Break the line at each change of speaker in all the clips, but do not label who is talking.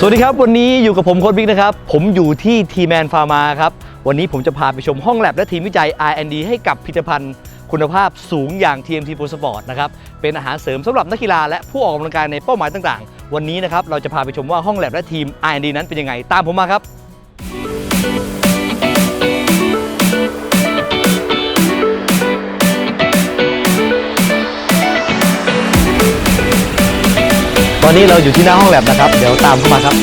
สวัสดีครับ วันนี้อยู่กับผมโค้ดบิ๊กนะครับ ผมอยู่ที่ทีแมนฟาร์มาครับ วันนี้ผมจะพาไปชมห้องแลบและทีมวิจัย R&D ให้กับผลิตภัณฑ์คุณภาพสูงอย่าง TMT Pro Sport นะครับ เป็นอาหารเสริมสำหรับนักกีฬาและผู้ออกกำลังกายในเป้าหมายต่างๆ วันนี้นะครับเราจะพาไปชมว่าห้องแลบและทีม R&D นั้นเป็นยังไง ตามผมมาครับ อนนี้เราอยู่ที่หน้าห้องแลบนะครับ เดี๋ยวตามเข้ามาครับ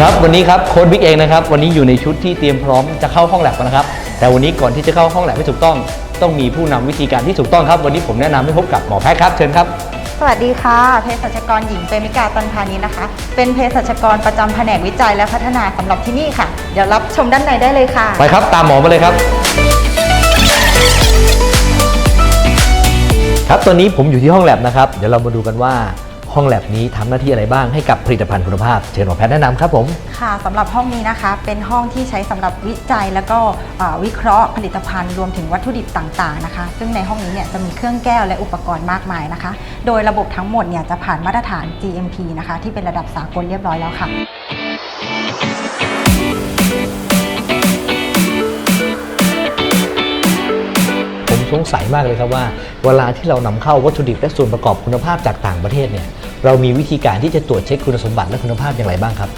ครับวันนี้ครับโค้ดบิ๊กเองนะครับ วันนี้อยู่ในชุดที่เตรียมพร้อมจะเข้าห้องแลบนะครับ แต่วันนี้ก่อนที่จะเข้าห้องแลบให้ถูกต้อง ต้องมีผู้นำวิธีการที่ถูกต้องครับ วันนี้ผมแนะนำให้พบกับหมอแพทย์ครับเชิญครับ
สวัสดีค่ะเภสัชกรหญิงเปมิกาตันพานีนะคะ เป็นเภสัชกรประจำแผนกวิจัยและพัฒนาสำหรับที่นี่ค่ะ เดี๋ยวรับชมด้านในได้เลยค่ะ
ไปครับ ตามหมอมาเลยครับ ครับตอนนี้ผมอยู่ที่ห้องแลบนะครับ เดี๋ยวเรามาดูกันว่า ห้องแลบนี้ทำหน้าที่อะไรบ้างให้กับผลิตภัณฑ์คุณภาพ เชิญหมอแพทย์แนะนำครับผม
ค่ะสำหรับห้องนี้นะคะ เป็นห้องที่ใช้สำหรับวิจัยแล้วก็วิเคราะห์ผลิตภัณฑ์รวมถึงวัตถุดิบต่างๆนะคะ ซึ่งในห้องนี้เนี่ยจะมีเครื่องแก้วและอุปกรณ์มากมายนะคะ โดยระบบทั้งหมดเนี่ยจะผ่านมาตรฐาน GMP นะคะที่เป็นระดับสากลเรียบร้อยแล้วค่ะ
สงสัยมากเลยครับว่า เวลาที่เรานำเข้าวัตถุดิบและส่วนประกอบคุณภาพจากต่างประเทศเนี่ยเรามีวิธีการที่จะตรวจเช็คคุณสมบัติและคุณภาพอย่างไรบ้างครับ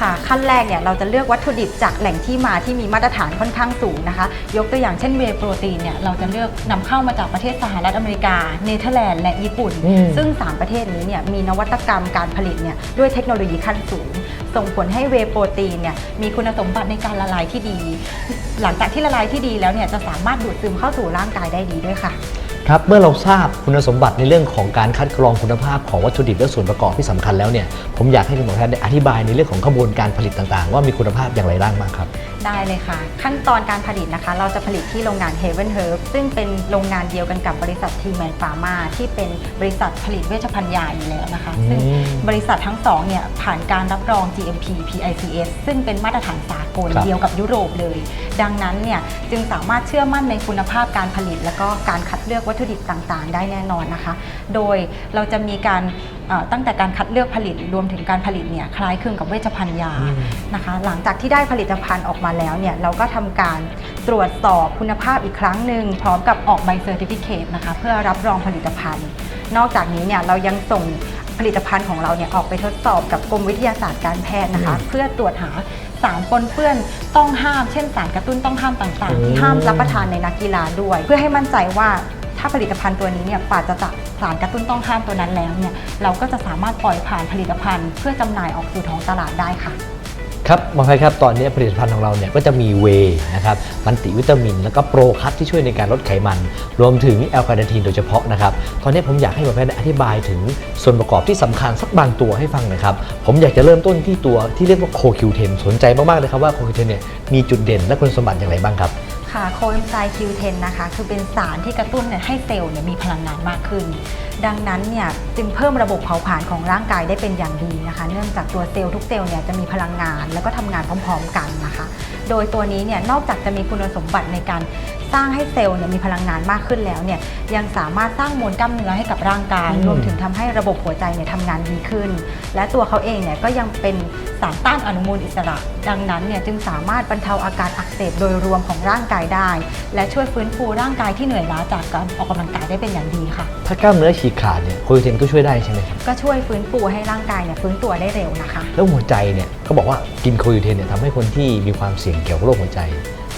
ค่ะขั้นแรกเนี่ยเราจะเลือกวัตถุดิบจากแหล่งที่มาที่มีมาตรฐานค่อนข้างสูงนะคะ ยกตัวอย่างเช่นเวย์โปรตีนเนี่ยเราจะเลือกนำเข้ามาจากประเทศสหรัฐอเมริกา เนเธอร์แลนด์และญี่ปุ่น
อืม
ซึ่ง 3 ประเทศนี้เนี่ยมีนวัตกรรมการผลิตเนี่ยด้วยเทคโนโลยีขั้นสูง ส่งผลให้เวโปรตีนเนี่ยมีคุณสมบัติในการละลายที่ดี หลังจากที่ละลายที่ดีแล้วเนี่ยจะสามารถดูดซึมเข้าสู่ร่างกายได้ดีด้วยค่ะ
ครับเมื่อเราทราบคุณสมบัติในเรื่องของการคัดกรองคุณภาพของวัตถุดิบและส่วนประกอบที่สำคัญแล้วเนี่ยผมอยากให้คุณหมอแพทย์ได้อธิบายในเรื่องของกระบวนการผลิตต่างๆ ว่ามีคุณภาพอย่างไรบ้างครับ
ได้เลยค่ะ ขั้นตอนการผลิตนะคะ เราจะผลิตที่โรงงาน Heaven Herb ซึ่งเป็นโรงงานเดียวกันกับบริษัท t m a n Pharma ที่เป็นบริษัทผลิตเวชภัณฑ์ยาอยู่แล้วนะคะ
อืม
ซึ่งบริษัททั้งสองเนี่ยผ่านการรับรอง GMP PICS ซึ่งเป็นมาตรฐานสากล
ครับ
เดียวกับยุโรปเลย ดังนั้นเนี่ยจึงสามารถเชื่อมั่นในคุณภาพการผลิต และก็การคัดเลือกวัตถุดิบต่างๆ ได้แน่นอนนะคะ โดยเราจะมีการ เอ่อตั้งแต่การคัดเลือกผลิตรวมถึงการผลิตเนี่ยคล้ายคลึงกับเวชภัณฑ์ยา
อืม
นะคะ หลังจากที่ได้ผลิตภัณฑ์ออกมาแล้วเนี่ยเราก็ทำการตรวจสอบคุณภาพอีกครั้งหนึ่งพร้อมกับออกใบเซอร์ติฟิเคตนะคะเพื่อรับรองผลิตภัณฑ์ นอกจากนี้เนี่ยเรายังส่งผลิตภัณฑ์ของเราเนี่ยออกไปทดสอบกับกรมวิทยาศาสตร์การแพทย์นะคะ
อืม
เพื่อตรวจหาสารปนเปื้อนต้องห้าม เช่นสารกระตุ้นต้องห้ามต่าง
อืม
ๆที่ห้ามรับประทานในนักกีฬาด้วย เพื่อให้มั่นใจว่า ถ้าผลิตภัณฑ์ตัวนี้เนี่ยปราศจากสารกระตุ้นต้องห้ามตัวนั้นแล้วเนี่ยเราก็จะสามารถปล่อยผ่านผลิตภัณฑ์ เพื่อจำหน่ายออกสู่ท้องตลาดได้ค่ะ
ครับหมอแพทย์ครับตอนนี้ผลิตภัณฑ์ของเราเนี่ยก็จะมีเวย์นะครับมันติวิตามิน แล้วก็โปรคัตที่ช่วยในการลดไขมัน รวมถึงแอลคาเนทีนโดยเฉพาะนะครับตอนนี้ผมอยากให้หมอแพทย์อธิบายถึงส่วนประกอบที่สำคัญสักบางตัวให้ฟังหนะครับผมอยากจะเริ่มต้นที่ตัวที่เรียกว่าโคคิวเทนสนใจมากๆเลยครับว่าโคคิวเทนเนี่ยมีจุดเด่นและคุณสมบัติอย่างไรบ้างครับ
ค่ะโคเอนไซม์ Q10 นะคะ คือเป็นสารที่กระตุ้นเนี่ยให้เซลล์เนี่ยมีพลังงานมากขึ้น ดังนั้นเนี่ยจึงเพิ่มระบบเผาผลาญของร่างกายได้เป็นอย่างดีนะคะ เนื่องจากตัวเซลล์ทุกเซลล์เนี่ยจะมีพลังงาน แล้วก็ทำงานพร้อมๆกันนะคะ โดยตัวนี้เนี่ยนอกจากจะมีคุณสมบัติในการสร้างให้เซลล์เนี่ยมีพลังงานมากขึ้นแล้วเนี่ยยังสามารถสร้างมวลกล้ามเนื้อให้กับร่างกาย
อืม
รวมถึงทำให้ระบบหัวใจเนี่ยทำงานดีขึ้น และตัวเขาเองเนี่ยก็ยังเป็นสารต้านอนุมูลอิสระ ดังนั้นเนี่ยจึงสามารถบรรเทาอาการอักเสบโดยรวมของร่างกายได้ และช่วยฟื้นฟูร่างกายที่เหนื่อยล้าจากการออกกำลังกายได้เป็นอย่างดีค่ะ
ถ้ากล้ามเนื้อฉีกขาดเนี่ยโคคิวเทนก็ช่วยได้ใช่ไหมครับ
ก็ช่วยฟื้นฟูให้ร่างกายเนี่ยฟื้นตัวได้เร็วนะคะ
แล้วหัวใจเนี่ยเขาบอกว่ากินโคคิวเทนเนี่ยทำให้คนที่มีความเสี่ยงเกี่ยวกับโรคหัวใจ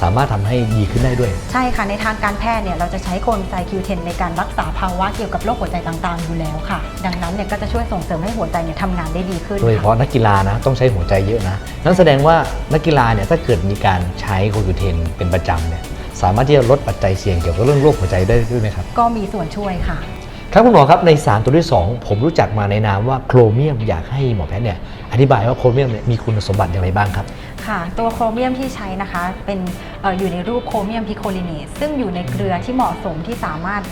สามารถทำให้ดีขึ้นได้ด้วย
ใช่ค่ะในทางการแพทย์เนี่ยเราจะใช้โคนไซคิวเทนในการรักษาภาวะเกี่ยวกับโรคหัวใจต่างๆอยู่แล้วค่ะ ดังนั้นเนี่ยก็จะช่วยส่งเสริมให้หัวใจเนี่ยทำงานได้ดีขึ้น
โดยเฉ
ค่ะ
พาะนักกีฬานะต้องใช้หัวใจเยอะนะนั่นแสดงว่านักกีฬาเนี่ยถ้าเกิดมีการใช้โคคิวเทนเป็นประจำเนี่ยสามารถที่จะลดปัจจัยเสี่ยงเกี่ยวกับเรื่องโรคหัวใจได้ด้วยไหมครับ
ก็มีส่วนช่วยค่ะ
ครับคุณหมอครับในสารตัวที่ 2 ผมรู้จักมาในนามว่าโครเมียมอยากให้หมอแพทย์เนี่ยอธิบายว่าโครเมียมเนี่ยมีคุณสมบัติอย่างไรบ้างครับ
ค่ะ ตัวโครเมียมที่ใช้นะคะเป็น อยู่ในรูปโครเมียมพิโคลินสซึ่งอยู่ในเกลือที่เหมาะสมที่สามารถ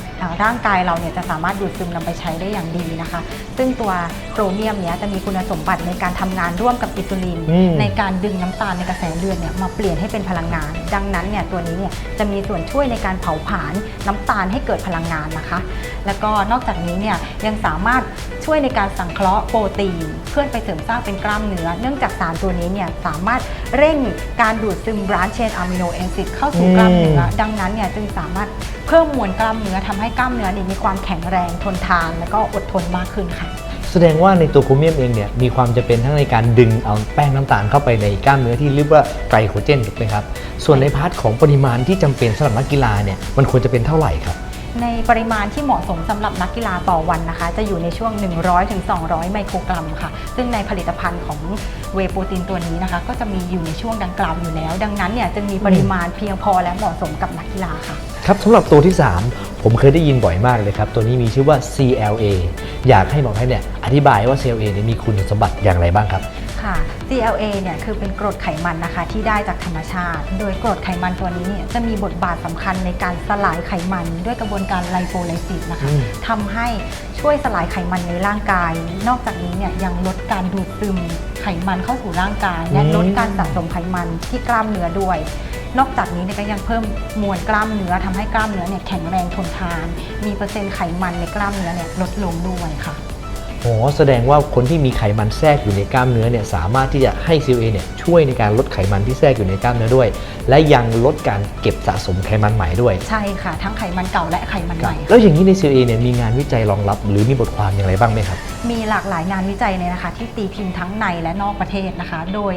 ร่างกายเราเนี่ยจะสามารถดูดซึมนำไปใช้ได้อย่างดีนะคะ ซึ่งตัวโครเมียมเนี้ยจะมีคุณสมบัติในการทำงานร่วมกับอินซูลิน ในการดึงน้ำตาลในกระแสเลือดเนี่ยมาเปลี่ยนให้เป็นพลังงาน ดังนั้นเนี่ยตัวนี้เนี่ยจะมีส่วนช่วยในการเผาผลาญน้ำตาลให้เกิดพลังงานนะคะ แล้วก็นอกจากนี้เนี่ยยังสามารถช่วยในการสังเคราะห์โปรตีน เพื่อไปเสริมสร้างเป็นกล้ามเนื้อ เนื่องจากสารตัวนี้เนี่ยสามารถเร่งการดูดซึมบรานเชนอะมิโนแอซิดเข้าสู่กล้ามเนื้อดังนั้นเนี่ยจึงสามารถเพิ่มมวลกล้ามเนื้อทำให้กล้ามเนื้อเนี่ยมีความแข็งแรงทนทาน และก็อดทนมากขึ้นค่ะ
แสดงว่าในตัวโครเมียมเองเนี่ยมีความจะเป็นทั้งในการดึงเอาแป้งน้ำตาลเข้าไปในกล้ามเนื้อที่เรียกว่าไกลโคเจนถูกไหมครับส่วนในพาร์ทของปริมาณที่จำเป็นสำหรับนักกีฬาเนี่ยมันควรจะเป็นเท่าไหร่ครับ
ในปริมาณที่เหมาะสมสำหรับนักกีฬาต่อวันนะคะ จะอยู่ในช่วง 100-200ถึง200 ไมโครกรัมค่ะ ซึ่งในผลิตภัณฑ์ของเวโปรตีนตัวนี้นะคะ ก็จะมีอยู่ในช่วงดังกล่าวอยู่แล้ว ดังนั้นเนี่ยจึงมีปริมาณเพียงพอและเหมาะสมกับนักกีฬาค่ะ
ครับสำหรับตัวที่ 3 ผมเคยได้ยินบ่อยมากเลยครับ ตัวนี้มีชื่อว่า CLA อยากให้หมอแพทย์เนี่ยอธิบายว่า CLA เนี่ยมีคุณสมบัติอย่างไรบ้างครับ
ค่ะ CLA เนี่ยคือเป็นกรดไขมันนะคะที่ได้จากธรรมชาติ โดยกรดไขมันตัวนี้เนี่ยจะมีบทบาทสำคัญในการสลายไขมันด้วยกระบวนการไลโปไลซิสนะคะ
อืม
ทำให้ช่วยสลายไขมันในร่างกาย นอกจากนี้เนี่ยยังลดการดูดซึมไขมันเข้าสู่ร่างกาย และลดการสะสมไขมันที่กล้ามเนื้อด้วย นอกจากนี้เนี่ยก็ยังเพิ่มมวลกล้ามเนื้อทำให้กล้ามเนื้อเนี่ยแข็งแรงทนทาน มีเปอร์เซ็นต์ไขมันในกล้ามเนื้อเนี่ยลดลงด้วยค่ะ
โอ้แสดงว่าคนที่มีไขมันแทรกอยู่ในกล้ามเนื้อเนี่ยสามารถที่จะให้ CLA เนี่ยช่วยในการลดไขมันที่แทรกอยู่ในกล้ามเนื้อด้วย และยังลดการเก็บสะสมไขมันใหม่ด้วย
ใช่ค่ะ ทั้งไขมันเก่าและไขมันใหม่ค่ะ
แล้วอย่างนี้ใน CLA เนี่ยมีงานวิจัยรองรับ หรือมีบทความอย่างไรบ้างไหมครับ
มีหลากหลายงานวิจัยเนี่ยนะคะ ที่ตีพิมพ์ทั้งในและนอกประเทศนะคะ โดย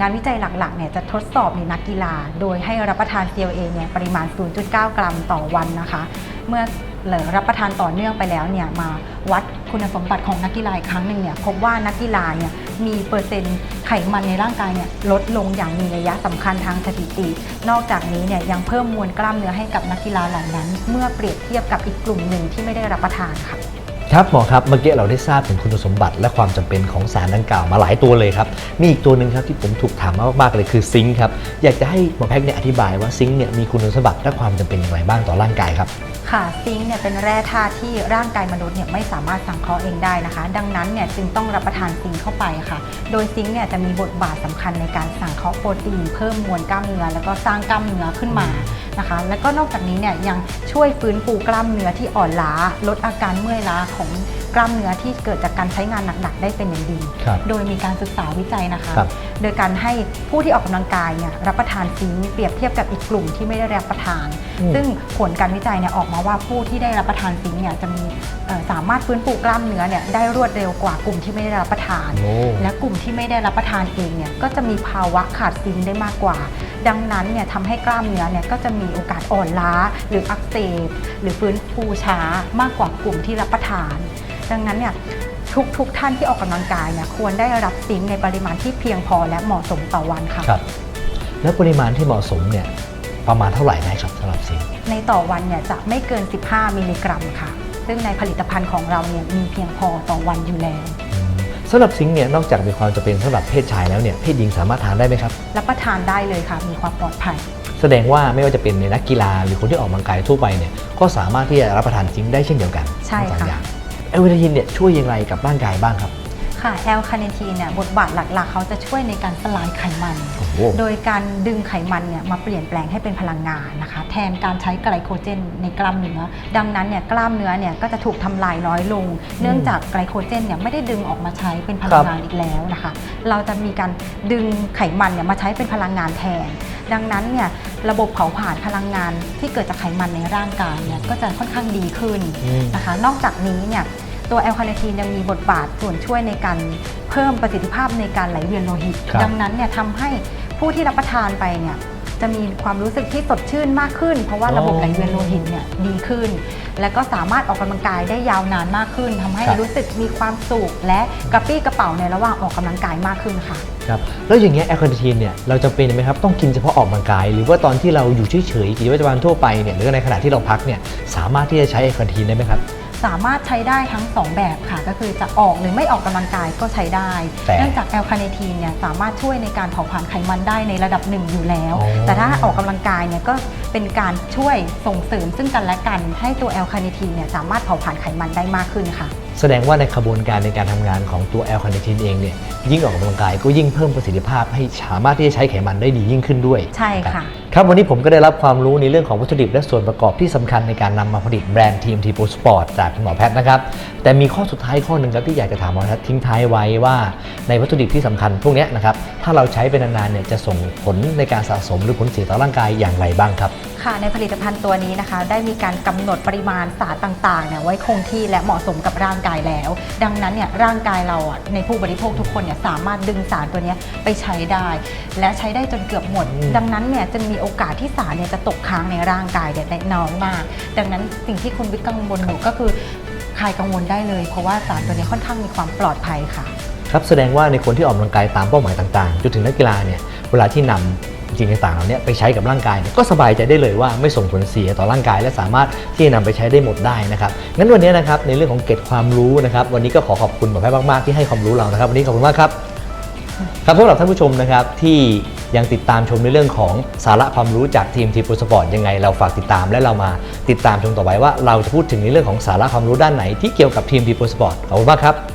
งานวิจัยหลักๆเนี่ยจะทดสอบในนักกีฬา โดยให้รับประทาน CLA เนี่ยปริมาณ 0.9 กรัมต่อวันนะคะ เมื่อเหรือรับประทานต่อเนื่องไปแล้วเนี่ยมาวัดคุณสมบัติของนักกีฬาอีกครั้งหนึ่งเนี่ยพบว่านักกีฬาเนี่ยมีเปอร์เซ็นต์ไขมันในร่างกายเนี่ยลดลงอย่างมีนัยสำคัญทางสถิติ นอกจากนี้เนี่ยยังเพิ่มมวลกล้ามเนื้อให้กับนักกีฬาเหล่านั้น เมื่อเปรียบเทียบกับอีกกลุ่มหนึ่งที่ไม่ได้รับประทานค่ะ
ครับหมอครับเมื่อกี้เราได้ทราบถึงคุณสมบัติและความจำเป็นของสารดังกล่าวมาหลายตัวเลยครับ มีอีกตัวหนึ่งครับที่ผมถูกถามมามากๆเลยคือซิงค์ครับอยากจะให้หมอแพทย์เนี่ยอธิบายว่าซิงค์เนี่ยมีคุณสมบัติและความจำเป็นอย่างไรบ้างต่อร่างกายครับ
ค่ะซิงค์เนี่ยเป็นแร่ธาตุที่ร่างกายมนุษย์เนี่ยไม่สามารถสังเคราะห์เองได้นะคะ ดังนั้นเนี่ยจึงต้องรับประทานซิงค์เข้าไปค่ะ โดยซิงค์เนี่ยจะมีบทบาทสำคัญในการสังเคราะห์โปรตีนเพิ่มมวลกล้ามเนื้อแล้วก็สร้างกล้ามเนื้อขึ้นมา นะคะ แล้วก็นอกจากนี้เนี่ยยังช่วยฟื้นฟูกล้ามเนื้อที่อ่อนล้า ลดอาการเมื่อยล้าของกล้ามเนื้อที่เกิดจากการใช้งานหนักๆได้เป็นอย่างดี
ครับ
โดยมีการศึกษาวิจัยนะคะ
ครับ
โดยการให้ผู้ที่ออกกำลังกายเนี่ยรับประทานซิงค์เปรียบเทียบกับอีกกลุ่มที่ไม่ได้รับประทาน
อืม
ซึ่งผลการวิจัยเนี่ยออกมาว่าผู้ที่ได้รับประทานซิงค์เนี่ยจะมีเอ่อสามารถฟื้นฟูกล้ามเนื้อเนี่ยได้รวดเร็วกว่ากลุ่มที่ไม่ได้รับประทาน
โอ้
และ กลุ่มที่ไม่ได้รับประทานเองเนี่ยก็จะมีภาวะขาดซิงค์ได้มากกว่า ดังนั้นเนี่ยทำให้กล้ามเนื้อเนี่ยก็จะมีโอกาสอ่อนล้า หรืออักเสบหรือฟื้นฟูช้ามากกว่ากลุ่มที่รับประทาน ดังนั้นเนี่ยทุกทุกท่านที่ออกกำลังกายเนี่ยควรได้รับซิงค์ในปริมาณที่เพียงพอและเหมาะสมต่อวันค่ะ
ครับ แล้วปริมาณที่เหมาะสมเนี่ยประมาณเท่าไหร่ได้ครับสำหรับซิงค์
ในต่อวันเนี่ยจะไม่เกิน 15 มิลลิกรัมค่ะ ซึ่งในผลิตภัณฑ์ของเราเนี่ยมีเพียงพอต่อวันอยู่แล้ว
อืมสำหรับซิงค์เนี่ยนอกจากมีความจำเป็นสำหรับเพศชายแล้วเนี่ยเพศหญิงสามารถทานได้ไหมครับ
รับประทานได้เลยค่ะ มีความปลอดภัย
แสดงว่าไม่ว่าจะเป็นในนักกีฬาหรือคนที่ออกกำลังกายทั่วไปเนี่ยก็สามารถที่จะรับประทานซิงค์ได้เช่นเดียวกัน
ใช่
ทั้งสอง
ค่ะ
อย่างแอลเวทาทินเนี่ยช่วยอย่างไรกับร่างกายบ้างครับ
ค่ะแอลคาเนทีนเนี่ยบทบาทหลักๆ เขาจะช่วยในการสลายไขมัน
โอ้โห
โดยการดึงไขมันเนี่ยมาเปลี่ยนแปลงให้เป็นพลังงานนะคะ แทนการใช้ไกลโคเจนในกล้ามเนื้อ ดังนั้นเนี่ยกล้ามเนื้อเนี่ยก็จะถูกทำลายน้อยลง เนื่องจากไกลโคเจนเนี่ยไม่ได้ดึงออกมาใช้เป็นพลังงานอีกแล้วนะคะ เราจะมีการดึงไขมันเนี่ยมาใช้เป็นพลังงานแทน ดังนั้นเนี่ยระบบเผาผลาญพลังงานที่เกิดจากไขมันในร่างกายเนี่ยก็จะค่อนข้างดีขึ้น
อืม
นะคะนอกจากนี้เนี่ย ตัวแอลคาเนทีนยังมีบทบาทส่วนช่วยในการเพิ่มประสิทธิภาพในการไหลเวียนโลหิต
ครับ
ดังนั้นเนี่ยทำให้ผู้ที่รับประทานไปเนี่ยจะมีความรู้สึกที่สดชื่นมากขึ้น เพราะว่าระบบไหลเวียนโลหิตเนี่ยดีขึ้น และก็สามารถออกกำลังกายได้ยาวนานมากขึ้นทำให้
ครับ
รู้สึกมีความสุขและกระปรี้กระเป๋าในระหว่างออกกำลังกายมากขึ้นค่ะ
ครับแล้วอย่างเงี้ยแอลคาเนทีนเนี่ยเราจำเป็นไหมครับต้องกินเฉพาะออกกำลังกาย หรือว่าตอนที่เราอยู่เฉยๆกิจวัตรประจำวันทั่วไปเนี่ยหรือในขณะที่เราพักเนี่ยสามารถที่จะใช้แอลคาเนทีนได้ไหมครับ
สามารถใช้ได้ทั้ง 2 แบบค่ะ ก็คือจะออกหรือไม่ออกกำลังกายก็ใช้ได้
แต่
เนื่องจากแอลคาเนทีนเนี่ยสามารถช่วยในการเผาผลาญไขมันได้ในระดับหนึ่งอยู่แล้ว
อ๋อ
แต่ถ้าออกกำลังกายเนี่ยก็เป็นการช่วยส่งเสริมซึ่งกันและกัน ให้ตัวแอลคาเนทีนเนี่ยสามารถเผาผลาญไขมันได้มากขึ้นค่ะ
แสดงว่าในขบวนการในการทำงานของตัวแอลคาเนทีนเองเนี่ยยิ่งออกกำลังกายก็ยิ่งเพิ่มประสิทธิภาพให้สามารถที่จะใช้ไขมันได้ดียิ่งขึ้นด้วย
ใช่ค่ะ
ครับวันนี้ผมก็ได้รับความรู้ในเรื่องของวัตถุดิบและส่วนประกอบที่สำคัญในการนำมาผลิตแบรนด์ TMT Pro Sport จากคุณหมอแพทย์นะครับ แต่มีข้อสุดท้ายข้อหนึ่งครับที่อยากจะถามหมอแพทย์ทิ้งท้ายไว้ว่าในวัตถุดิบที่สำคัญพวกเนี้ยนะครับถ้าเราใช้ไปนานๆเนี่ยจะส่งผลในการสะสมหรือผลเสียต่อร่างกายอย่างไรบ้างครับ
ค่ะในผลิตภัณฑ์ตัวนี้นะคะ ได้มีการกำหนดปริมาณสารต่างๆเนี่ยไว้คงที่และเหมาะสมกับร่างกายแล้ว ดังนั้นเนี่ยร่างกายเราอะในผู้บริโภคทุกคนเนี่ยสามารถดึงสารตัวเนี้ยไปใช้ได้ และใช้ได้จนเกือบหมด
อืม
ดังนั้นเนี่ยจึงมีโอกาสที่สารเนี่ยจะตกค้างในร่างกายเนี่ยได้น้อยมาก ดังนั้นสิ่งที่คุณวิทย์กังวลอยู่ก็คือคลายกังวลได้เลย เพราะว่าสารตัวนี้ค่อนข้างมีความปลอดภัยค่ะ
ครับแสดงว่าในคนที่ออกกำลังกายตามเป้าหมายต่างๆจนถึงนักกีฬาเนี่ยเวลาที่นำ สิ่งต่างๆเหล่านี้ไปใช้กับร่างกายยก็สบายใจได้เลยว่าไม่ส่งผลเสียต่อร่างกาย และสามารถที่จะนำไปใช้ได้หมดได้นะครับงั้นวันนี้นะครับในเรื่องของเกร็ดความรู้นะครับวันนี้ก็ขอขอบคุณหมอแพทย์มากๆที่ให้ความรู้เรานะครับ วันนี้ขอบคุณมากครับครับสำหรับท่านผู้ชมนะครับที่ยังติดตามชมในเรื่องของสาระความรู้จากทีมทีมโปรสปอร์ตยังไง เราฝากติดตามและเรามาติดตามชมต่อไปว่าเราจะพูดถึงในเรื่องของสาระความรู้ด้านไหนที่เกี่ยวกับทีมทีมโปรสปอร์ตขอบคุณมากครับ